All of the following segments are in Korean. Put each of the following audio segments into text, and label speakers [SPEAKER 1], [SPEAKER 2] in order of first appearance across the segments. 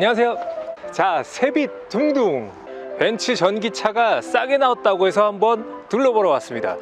[SPEAKER 1] 안녕하세요. 자, 세빛 둥둥 벤츠 전기차가 싸게 나왔다고 해서 한번 둘러보러 왔습니다.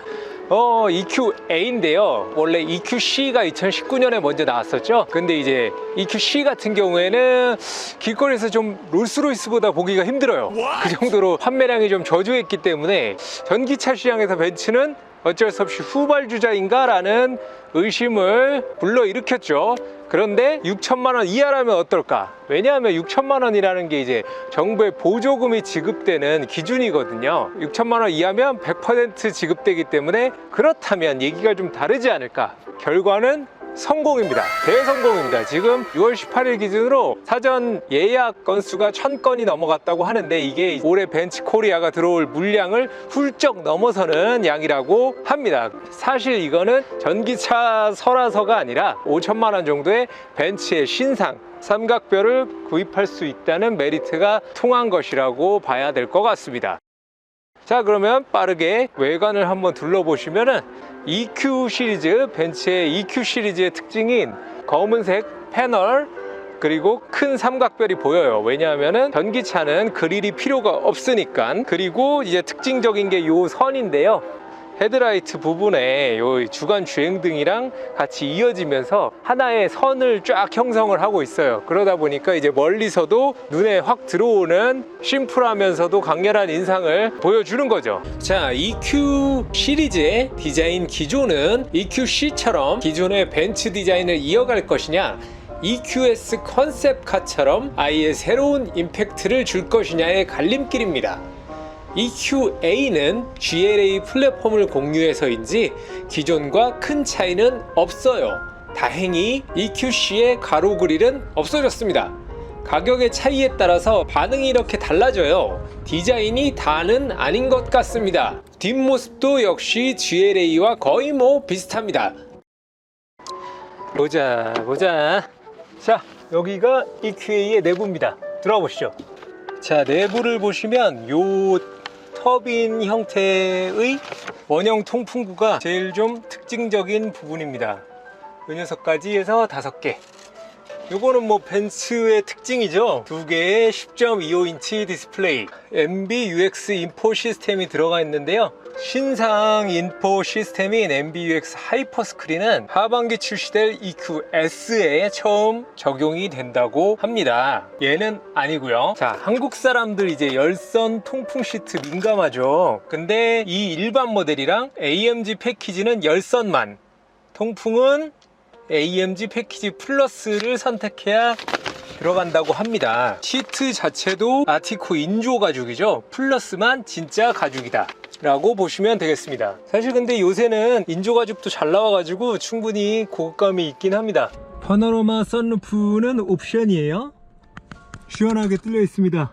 [SPEAKER 1] 어, EQA인데요. 원래 EQC가 2019년에 먼저 나왔었죠. 근데 이제 EQC 같은 경우에는 길거리에서 좀 롤스로이스보다 보기가 힘들어요. 그 정도로 판매량이 좀 저조했기 때문에 전기차 시장에서 벤츠는 어쩔 수 없이 후발주자인가라는 의심을 불러일으켰죠. 그런데 6천만 원 이하라면 어떨까? 왜냐하면 6천만 원이라는 게 이제 정부의 보조금이 지급되는 기준이거든요. 6천만 원 이하면 100% 지급되기 때문에 그렇다면 얘기가 좀 다르지 않을까? 결과는 성공입니다. 대성공입니다. 지금 6월 18일 기준으로 사전 예약 건수가 1000건이 넘어갔다고 하는데 이게 올해 벤츠 코리아가 들어올 물량을 훌쩍 넘어서는 양이라고 합니다. 사실 이거는 전기차 설화서가 아니라 5천만 원 정도의 벤츠의 신상 삼각별을 구입할 수 있다는 메리트가 통한 것이라고 봐야 될 것 같습니다. 자 그러면 빠르게 외관을 한번 둘러보시면은 EQ 시리즈 벤츠의 EQ 시리즈의 특징인 검은색 패널 그리고 큰 삼각별이 보여요. 왜냐하면은 전기차는 그릴이 필요가 없으니까. 그리고 이제 특징적인 게요 선인데요 헤드라이트 부분에 요 주간 주행등이랑 같이 이어지면서 하나의 선을 쫙 형성을 하고 있어요. 그러다 보니까 이제 멀리서도 눈에 확 들어오는 심플하면서도 강렬한 인상을 보여주는 거죠. 자, EQ 시리즈의 디자인 기조는 EQC처럼 기존의 벤츠 디자인을 이어갈 것이냐 EQS 컨셉카처럼 아예 새로운 임팩트를 줄 것이냐의 갈림길입니다. EQA는 GLA 플랫폼을 공유해서인지 기존과 큰 차이는 없어요. 다행히 EQC의 가로 그릴은 없어졌습니다. 가격의 차이에 따라서 반응이 이렇게 달라져요. 디자인이 다는 아닌 것 같습니다. 뒷모습도 역시 GLA와 거의 뭐 비슷합니다. 보자, 보자. 자, 여기가 EQA의 내부입니다. 들어가 보시죠. 자, 내부를 보시면 요 터빈 형태의 원형 통풍구가 제일 좀 특징적인 부분입니다. 이 녀석까지 해서 다섯 개. 요거는 뭐 벤츠의 특징이죠. 두 개의 10.25인치 디스플레이, MBUX 인포 시스템이 들어가 있는데요. 신상 인포 시스템인 MBUX 하이퍼 스크린은 하반기 출시될 EQS에 처음 적용이 된다고 합니다. 얘는 아니고요. 자, 한국 사람들 이제 열선 통풍 시트 민감하죠. 근데 이 일반 모델이랑 AMG 패키지는 열선만, 통풍은 AMG 패키지 플러스를 선택해야 들어간다고 합니다. 시트 자체도 아티코 인조 가죽이죠. 플러스만 진짜 가죽이다. 라고 보시면 되겠습니다. 사실 근데 요새는 인조 가죽도 잘 나와가지고 충분히 고급감이 있긴 합니다. 파노라마 선루프는 옵션이에요. 시원하게 뚫려 있습니다.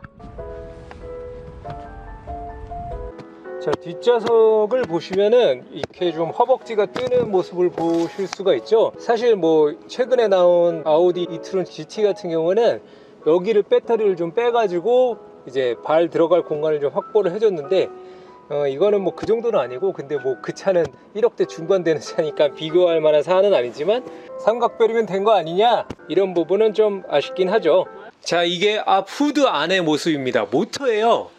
[SPEAKER 1] 자 뒷좌석을 보시면은 이렇게 좀 허벅지가 뜨는 모습을 보실 수가 있죠 사실 뭐 최근에 나온 아우디 이트론 GT 같은 경우는 여기를 배터리를 좀 빼가지고 이제 발 들어갈 공간을 좀 확보를 해줬는데 어, 이거는 뭐 그 정도는 아니고 근데 뭐 그 차는 1억대 중반 되는 차니까 비교할 만한 사안은 아니지만 삼각별이면 된 거 아니냐? 이런 부분은 좀 아쉽긴 하죠. 자 이게 앞 후드 안의 모습입니다. 모터예요.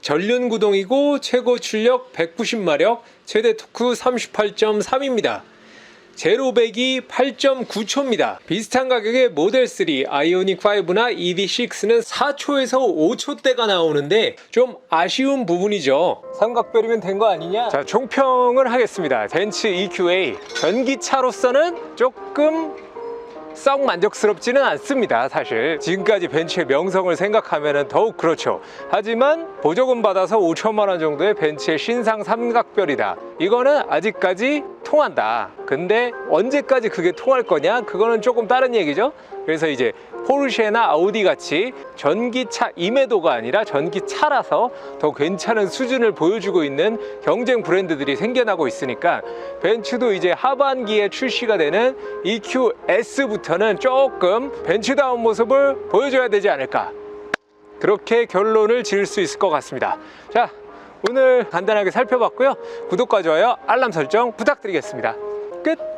[SPEAKER 1] 전륜 구동이고 최고 출력 190마력, 최대 토크 38.3입니다. 제로백이 8.9초입니다. 비슷한 가격의 모델 3, 아이오닉 5나 EV6는 4초에서 5초대가 나오는데 좀 아쉬운 부분이죠. 삼각별이면 된 거 아니냐? 자, 총평을 하겠습니다. 벤츠 EQA 전기차로서는 조금 썩 만족스럽지는 않습니다 사실 지금까지 벤츠의 명성을 생각하면 더욱 그렇죠 하지만 보조금 받아서 5천만 원 정도의 벤츠의 신상 삼각별이다 이거는 아직까지 통한다. 근데 언제까지 그게 통할 거냐? 그거는 조금 다른 얘기죠. 그래서 이제 포르쉐나 아우디 같이 전기차임에도가 아니라 전기차라서 더 괜찮은 수준을 보여주고 있는 경쟁 브랜드들이 생겨나고 있으니까 벤츠도 이제 하반기에 출시가 되는 EQS부터는 조금 벤츠다운 모습을 보여줘야 되지 않을까. 그렇게 결론을 지을 수 있을 것 같습니다. 자 오늘 간단하게 살펴봤고요. 구독과 좋아요 알람 설정 부탁드리겠습니다. 끝